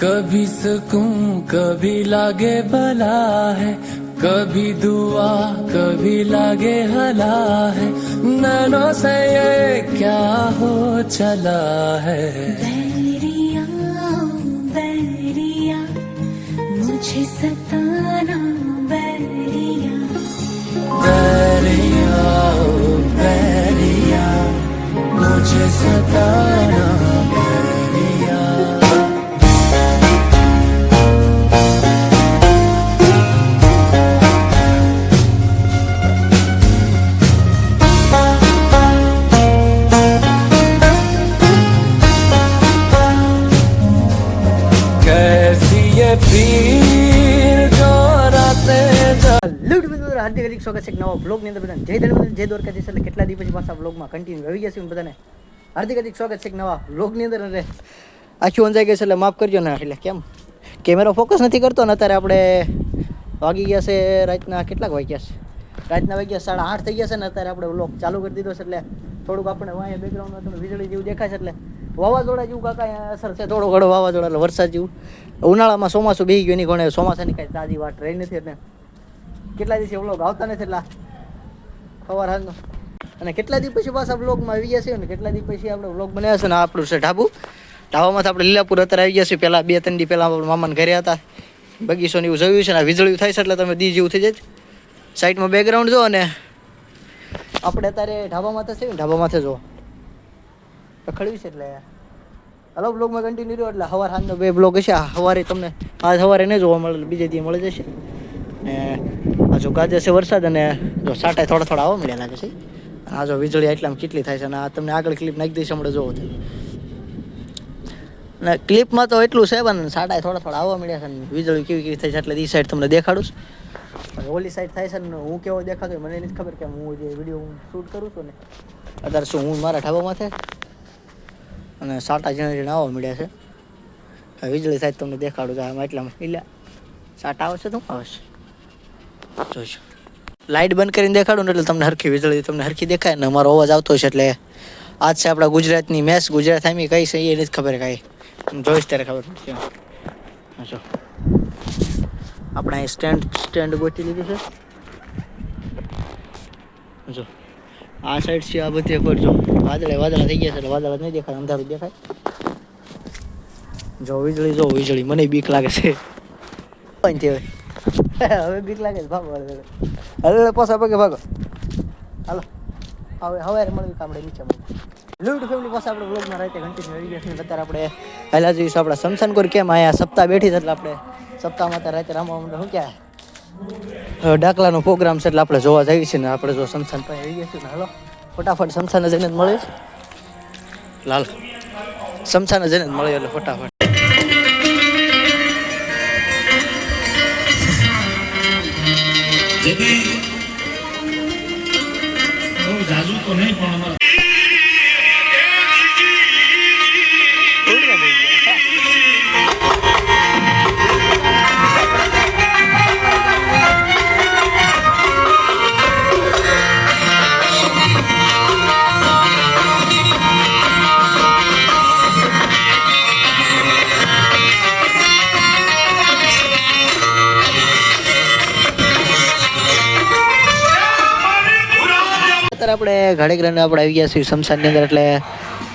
कभी सुकून कभी लागे भला है कभी दुआ कभी लागे हला है नैनों से ये क्या हो चला है बैरिया बैरिया मुझे सताना बैरिया बैरिया ओ बैरिया मुझे सताना સ્વાગત છે એક નવા બ્લોગની અંદર બધાને જય ધર્મ જય દ્વારકાધીશ એટલે કેટલા દિવસ પછી બ્લોગમાં કન્ટિન્યુ આવી ગયા છે બધાને. હાર્દિક હાર્દિક સ્વાગત છે એક નવા બ્લોગની અંદર અને આખી વંજાઈ ગઈ છે એટલે માફ કરજો ને, એટલે કેમ? કેમેરો ફોકસ નથી કરતો ને અત્યારે આપણે વાગી ગયા છે રાતના કેટલાક વાગ્યા છે? રાતના વાગ્યા સાડા આઠ થઈ ગયા છે ને અત્યારે આપણે બ્લોગ ચાલુ કરી દીધો છે એટલે થોડુંક આપણે વાંહે બેકગ્રાઉન્ડમાં થોડું વીજળી જેવું દેખાય છે એટલે વાવાઝોડા જેવું કાંઈ અસર છે, થોડો ઘણો વાવાઝોડા એટલે વરસાદ જેવું. ઉનાળામાં ચોમાસું બેસી ગયું એની ઘણે ચોમાસાની કાંઈ તાજી વાત રહી નથી એટલે કેટલા દિવસે વ્લોગ આવતા નથી એટલા? સવાર હાલનો અને કેટલા દિવસ પછી પાછા વ્લોગમાં આવી ગયા છે ને કેટલા દિવસ પછી આપણે વ્લોગ બનાવ્યા છે ને આપણું છે ઢાબુ. ઢાબામાંથી આપણે લીલાપુર અત્યારે આવી ગયા છે પહેલાં બે, ત્રણ દી પહેલાં આપણે મામાને ઘરે હતા. બગીચોને એવું જોયું છે ને આ વીજળી થાય છે એટલે તમે દી જેવું થઈ જાય. સાઈડમાં બેકગ્રાઉન્ડ જો અને આપણે અત્યારે ઢાબામાં તો છે ને ઢાબામાંથી જો. રખડ્યું છે એટલે. હલો બ્લોગમાં કન્ટિન્યુ રહ્યો એટલે સવાર સાંજનો બે બ્લોગ હશે. સવારે તમને, આજ સવારે નહીં જોવા મળે, બીજે દી મળી જશે. ને આ જો ગાજે છે વરસાદ અને જો સાટા થોડા થોડા આવવા મળ્યા લાગે છે. આ જો વીજળી એટલામાં કેટલી થાય છે અને આ તમને આગળ ક્લિપ નાખી દઈશ, હમણાં જોવો અને ક્લિપમાં તો એટલું છે પણ સાટા થોડા થોડા આવવા મળ્યા છે અને વીજળી કેવી કેવી થાય છે એટલે એ સાઈડ તમને દેખાડું છું. ઓલી સાઈડ થાય છે ને હું કેવો દેખાતો મને નથી ખબર કે હું જે વીડિયો હું શૂટ કરું છું ને, અત્યારે શું હું મારા ઢાબામાં છે? અને સાટા જણા જણા આવવા મળ્યા છે. વીજળી સાહેબ તમને દેખાડું છું, આમાં એટલામાં. એટલે સાટા આવશે તો આવશે. જોઈશું. લાઇટ બંધ કરીને દેખાડું ને એટલે તમને હરખી વીજળી, તમને હરખી દેખાય ને અમારો અવાજ આવતો છે એટલે આજ છે આપણા ગુજરાતની મેચ ગુજરાત આમી કઈ છે એ નથી ખબર કાંઈ. જોઈશ ત્યારે ખબર પડશે જો. આપણે અહીં સ્ટેન્ડ સ્ટેન્ડ ગોતી લીધું છે. જો. આ સાઈડ છે, આ બધી એકવાર જો. વાદળે વાદળા થઈ ગયા છે એટલે વાદળા નહીં દેખાય, અંધારું દેખાય. જો વીજળી જો વીજળી, મને બીક લાગે છે. પણ તે હવે બીક લાગે છે, ભાગો, હવે. પોસા પગે ભાગો. હાલો. હવે હવે મળવી કામડે નીચે લુડ ફેમિલી પાસે આપણે બ્લોગમાં રાતે કન્ટિન્યુ આવી ગયા અત્યારે આપણે પહેલાં જોઈશું આપણા શમશાનકોર કેમ આયા સપ્તાહ બેઠી છે, એટલે આપણે સપ્તાહમાં ત્યાં રાતે રામવા શું ક્યાં? ડાકલાનો પ્રોગ્રામ છે, એટલે આપણે જોવા જઈએ છીએ ને, આપણે જો શમશાન પાસે આવી ગયા છીએ ને, હાલો. ફટાફટ શમશાને જઈને મળીશ લાલ. શમશાને જઈને મળીએ એટલે ફટાફટ. જેથી બહુ જાજુ તો નહીં પણ અમારા અત્યારે ઘડેક રન આપણે આવી ગયા છીએ શમશાનની અંદર, એટલે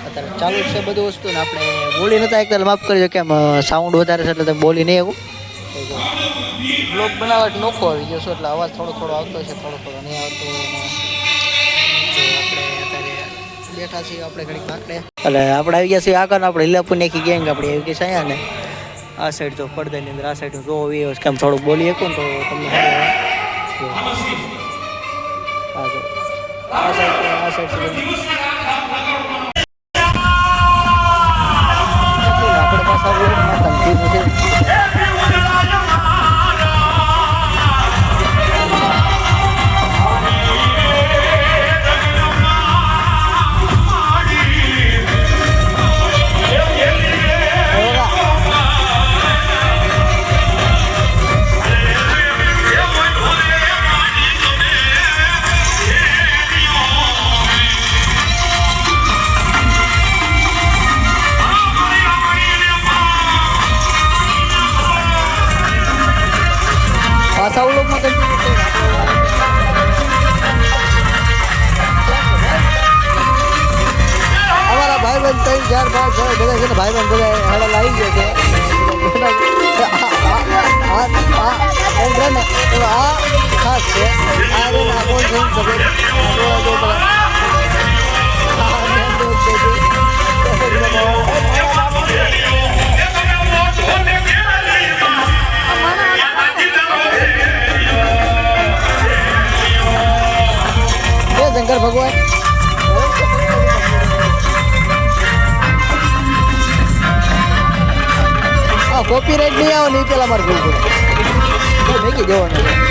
અત્યારે ચાલુ છે બધું વસ્તુ ને આપણે બોલી નતા એકદમ માફ કરજો કેમ સાઉન્ડ વધારે છે એટલે તમે બોલી નહીં એવું બ્લોક બનાવટ નોખો આવી ગયો છો, એટલે અવાજ થોડો થોડો આવતો છે, થોડો થોડો નહીં આવતો આપણે બેઠા છીએ આપણે ઘડીક પાકડે એટલે આપણે આવી ગયા છીએ આગળ આપણે લીલાપુર નાખી ગેંગ આપણે આવી ગઈ છે ને. આ સાઈડ તો પડદાની અંદર, આ સાઈડ જો એવી કેમ થોડુંક બોલી શકું તો તમને સારું લાગે. જો. ચાર પાંચ છ બધા છે ને ભાઈબંધ બધા હાડા લાવી ગયા છે બધા આ- આ કોપીરાઇટ નહીં આવે નહીં પેલા મારે દેવાનું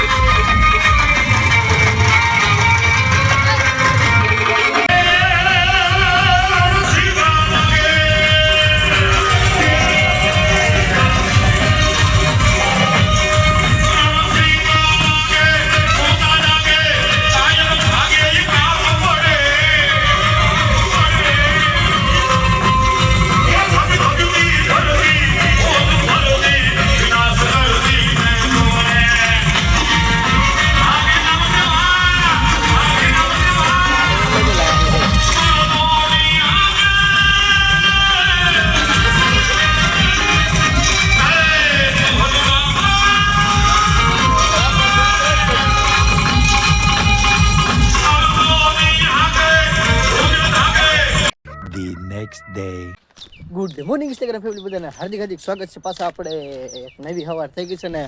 છે. Day good. Good morning Instagram family બધાને હાર્દિક હાર્દિક સ્વાગત છે. પાછા આપણે નવી હવાર થઈ ગઈ છે ને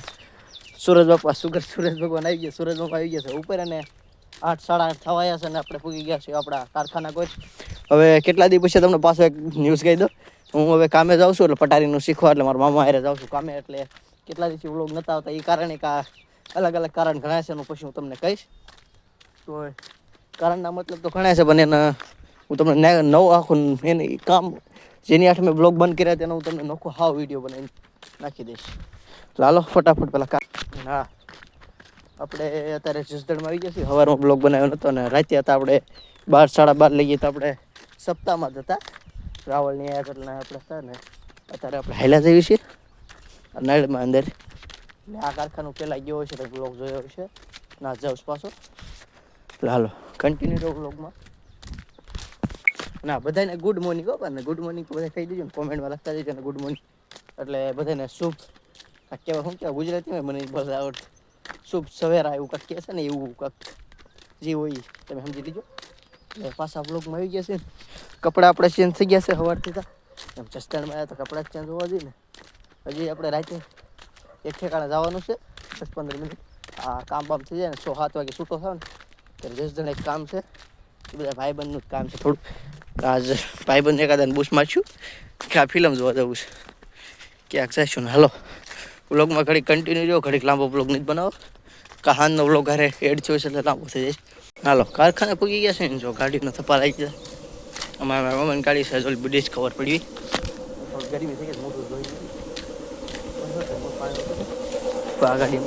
સૂરજ બાપા, સુગર સૂરજ ભગવાન આવી ગયા સૂરજ બાપા આવી ગયા છે ઉપર અને આઠ, સાડા આઠ થવા આવ્યા છે ને આપણે પૂગી ગયા છીએ આપણા કારખાના કોચ. હવે કેટલા દિવસ પછી તમને પાછો એક ન્યૂઝ કહી દો. હું હવે કામે જાઉં છું એટલે પટારીનું શીખવા એટલે મારા મામા હારે જાઉં છું કામે એટલે કેટલા દિવસથી વ્લોગ નતા આવતા. એ કારણે કા અલગ અલગ કારણ ઘણા છે એનું પછી હું તમને કહીશ. તો કારણના મતલબ તો ઘણા છે, પણ એના હું તમને નવું આખું એને કામ જેની આઠ મેં બ્લોગ બંધ કર્યા તેનો હું તમને નોખો હાવ વીડિયો બનાવીને નાખી દઈશ. લાલો ફટાફટ પેલા કા હા. આપણે અત્યારે જસદણમાં આવી છીએ. સવારમાં બ્લોગ બનાવ્યો નહોતો અને રાતે હતા આપણે બાર, સાડા બાર લઈ ગયા તો આપણે સપ્તાહમાં જ હતા. રાવળની એટલે આપણે હતા ને, અત્યારે આપણે હાલ્યા જઈએ છીએ. નળમાં અંદર. એટલે આ કારખાનું પહેલાં ગયો છે, તો બ્લોગ જોયો છે. ના જાઉં પાછો. એટલે હાલો કન્ટિન્યુ રહો બ્લોગમાં ના, બધાને ગુડ મોર્નિંગ હો ને ગુડ મોર્નિંગ બધા કહી દેજો ને કોમેન્ટમાં લખતા દેજો ને ગુડ મોર્નિંગ એટલે બધાને શુભ આ કહેવાય શું કહેવાય ગુજરાતીમાં મને બસ આવડતું. શુભ સવેરા એવું કાંક કહે છે ને, એવું કાંક જે હોય, તમે સમજી લીજો. એટલે પાછા બ્લોગમાં આવી ગયા છે. કપડાં આપણે ચેન્જ થઈ ગયા છે સવારથી તા. એમ જસ્ટાણમાં આવ્યા તો કપડાં ચેન્જ હોવા જોઈએ ને. હજી આપણે રાતે એક ઠેકાણે જવાનું છે, દસ પંદર મિનિટ. આ કામ બામ થઈ જાય ને સો સાત વાગે છૂટો થાય ને ત્યારે દસ જણ એક કામ છે. એ બધા ભાઈબંધનું જ કામ છે થોડુંક. આજ ભાઈબંધ એકાદાને બૂસ મારશું કે આ ફિલ્મ જોવા જવું છે. ક્યાંક જઈશું ને. હાલો. વ્લોગમાં ઘડીક કન્ટિન્યુ રહ્યો ઘડીક લાંબો વ્લોગ નથી બનાવો. કહાનનો વ્લોગ હારે એડ થયો છે એટલે લાંબો થઈ જાય હાલો કારખાને પૂગી ગયા છે ને? જો ગાડીનો થપા લાગી ગયા. અમારા મમ્મીની ગાડી છે જો જ ખબર પડી ગરમી થઈ ગઈ મોટું જોઈ. આ ગાડી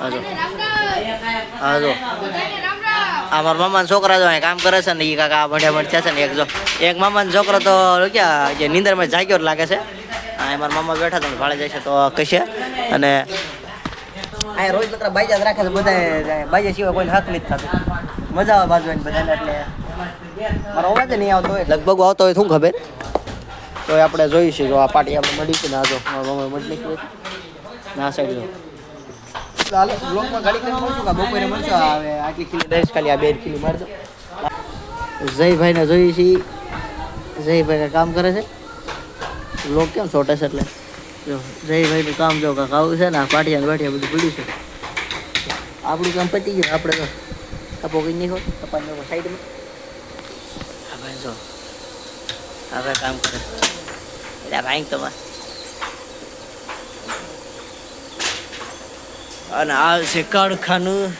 હાજો હાજો આ મારા મામાના છોકરા જો કામ કરે છે ને એ કાકા ભણ્યા ભણ્યા છે ને એક જો. એક મામાનો છોકરો તો ક્યાં, જે નીંદરમાં જાગ્યો લાગે છે. એ મારા મામા બેઠા તમે ભાડે જાય છે તો કહેશે. અને આ રોજ નકરા બાઈજા જ રાખે છે બધા બાઈજા સિવાય કોઈ હક નથી થતું. મજા આવે બાજુ બધાને એટલે મારો અવાજ નહીં આવતો હોય. લગભગ આવતો હોય શું ખબર? તો આપણે જોઈશું જો આ પાર્ટી આપણે મળી છે ને આ જો મારા મળી ના સાઈડ જો. બ્લોકમાં ઘડી કરીને મળશું કે બપોરે મળશું? હવે આટલી કિલો દઈશ ખાલી આ બે કિલો મારી દો. જયભાઈને જોઈએ છીએ જયભાઈ કામ કરે છે. બ્લોક કેમ છોટે છે એટલે? જો જયભાઈનું કામ જો કાંક આવું છે ને, આ પાટિયા બધું પીડ્યું છે. આપણું કામ પતી ગયું, આપણે તો કપો કઈ નહીં હોય કપાની સાઈડમાં. હવે જો. હવે કામ કરે. એટલે ભાઈ તમારે અને આ છે કારખાનું.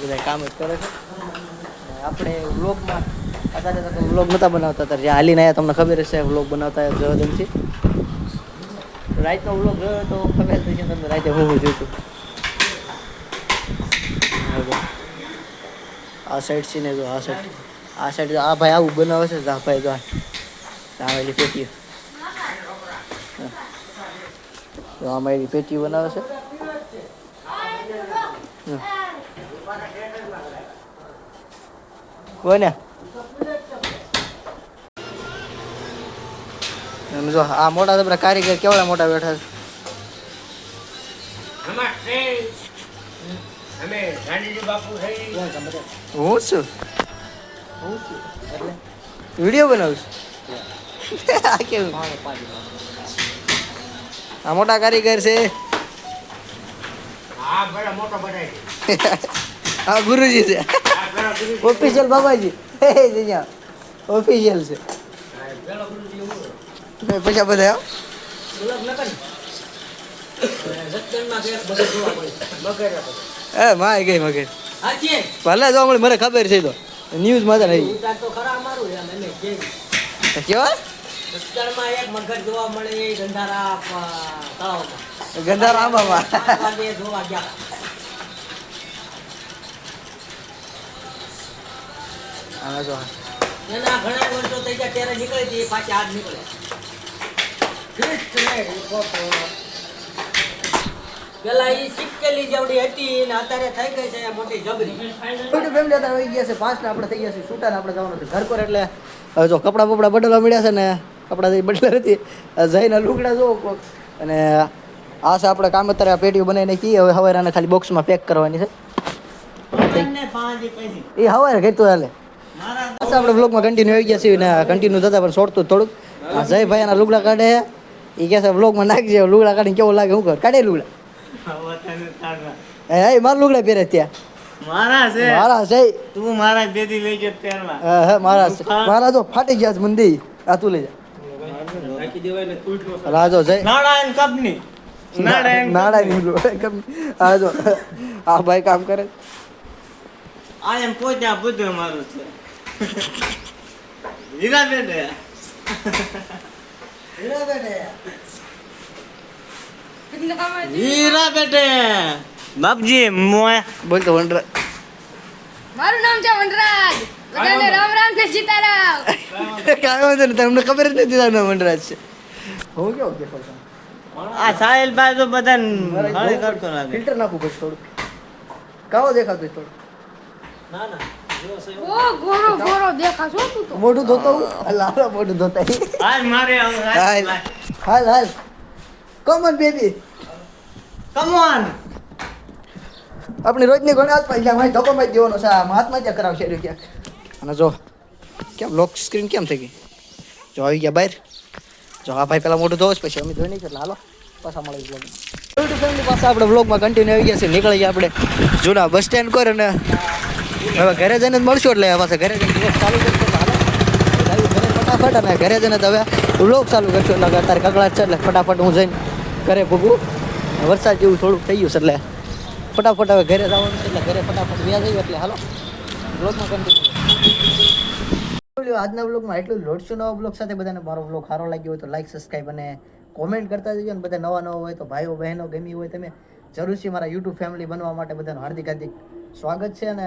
બધા કામ જ કરે છે. આપણે વ્લોગમાં અત્યારે તમે વ્લોગ નહોતા બનાવતા હતા જ્યાં હાલીને આવ્યા તમને ખબર હશે વ્લોગ બનાવતા જવાદનથી રાતનો વ્લોગ જોયો તો ખબર થઈ છે તમને, રાતે હું જોયું જોઈતું આ સાઈડ છે ને જો, આ સાઈડ આ સાઈડ આ ભાઈ આવું બનાવે છે, આ ભાઈ જો આવેલી પેટીઓ. તો આમાં એની પેટીઓ બનાવે છે. કોને એમ જો આ મોટા બધા કારીગર કેવડા મોટા બેઠા છે? હું છું? વીડિયો બનાવું છું? આ કેવું? આ મોટા કારીગર છે. હા મોટો બધાય આ ગુરુજી છે. ઓફિશિયલ બાબાજી. અહીંયા ઓફિશિયલ છે. પૈસા બધા. એ, માય ગઈ મગર ભલે જો હમણાં મને ખબર છે તો. ન્યૂઝમાં તો નહીં. કેવા? ગંધારા આંબામાં. જોવા હા જો એના ઘણા વર્ષો થઈ ગયા ત્યારે નીકળે છે એ પાછી આજ નીકળે પેલા ઈ સિક્કેલી જેવડી હતી ને અત્યારે થઈ ગઈ છે મોટી જબરી. છોટી ફેમિલી અત્યારે વહી ગયા છે પાંચ ને આપણે થઈ ગયા છે છૂટા ને આપણે જવાનું છે. ઘર પર એટલે હવે જો કપડાં બપડા બદલવા મળ્યા છે ને કપડાં જે બદલા નથી જઈને લુગડા જોવો કોક. અને આ છે આપણે કામ અત્યારે પેટીઓ બનાવીને કી હવે હવે ખાલી બોક્સમાં પેક કરવાની છે. એ હવારે કહેતું હાલે. આપણે બ્લોગમાં કન્ટિન્યુ આવી ગયા છીએ ને કન્ટિન્યુ થતા પણ છોડતું થોડુંક. આ જયભાઈ એના લુગડા કાઢે એ કહે છે બ્લોગમાં નાખજે લુગડા કાઢીને કેવું લાગે હું કર કાઢે લુગડા. એ એ મારા લુગડા પહેરે ત્યાં. મારા છે? મારા છે. તું મારા બેદી લઈ ગયો પહેરવા હા, હા, મારા છે. મારા જો ફાટી ગયા છે મંદી. આ તું લઈ જા. રાજો જય નારાયણ કંપની. લુગડા. આ જો આ ભાઈ કામ કરે આ એમ પોતે બધું મારું છે. હીરા બેટે હીરા બેટે બાપજી મોય બોલ તો વંડર મારું નામ છે વનરાજ. બધાને રામ રામ ને સીતારામ. કાંઈ વાંધો નહીં તમને ખબર જ નથી તારું નામ વનરાજ છે. હું કેવો છું? આ સાહેલ ભાઈ તો બધા હળી કરતો લાગે. ફિલ્ટર નાખવું પડશે થોડું કાવો દેખાતું થોડું ના ના. ઓ ગોરો ગોરો દેખાશો તું તો. મોઢું ધોતો હું? મોઢું ધોતા. હાલ મારે હાલ હાલ. હાલ. કોમન બેબી કમ ઓન આપણી રોજની ઘણી હાથ પૈસા મારી ધોકો મારી દેવાનો છે. આમ હાથમાં જ કરાવશે રહ્યું ક્યાંક. અને જો કેમ લોક સ્ક્રીન કેમ થઈ ગઈ? જો આવી ગયા બહાર. જો હા ભાઈ પેલા મોટું ધોવું પછી અમે ધોઈ નહીં એટલે હાલો પાછા મળે બ્લોગમાં ફેમિલી પાસે આપણે બ્લોગમાં કન્ટિન્યુ આવી ગયા છે નીકળી ગયા આપણે જૂના બસ સ્ટેન્ડ કર અને હવે ઘરે જઈને જ મળશું એટલે પાસે ઘરે જઈને vlog ચાલુ ફટાફટ અને ઘરે જઈને હવે બ્લોક ચાલુ કરશું એટલે અત્યારે કકડાટ છે એટલે ફટાફટ હું જઈને ઘરે ભૂગું વરસાદ જેવું થોડુંક થઈ ગયું છે એટલે ફટાફટ હવે ઘરે જવાનું છે એટલે ઘરે ફટાફટ વ્યા જઈએ એટલે હાલો. બ્લોગમાં કન્ટિન્યુ આજના બ્લોગમાં એટલું લોડશું નવા બ્લોગ સાથે. બધાને મારો બ્લોગ સારો લાગ્યો હોય તો લાઈક સબસ્ક્રાઈબ અને કોમેન્ટ કરતા જજો અને બધા નવા નવા હોય તો ભાઈઓ બહેનો ગમી હોય તમે જરૂરથી મારા યુટ્યુબ ફેમિલી બનવા માટે બધાનું હાર્દિક હાર્દિક સ્વાગત છે અને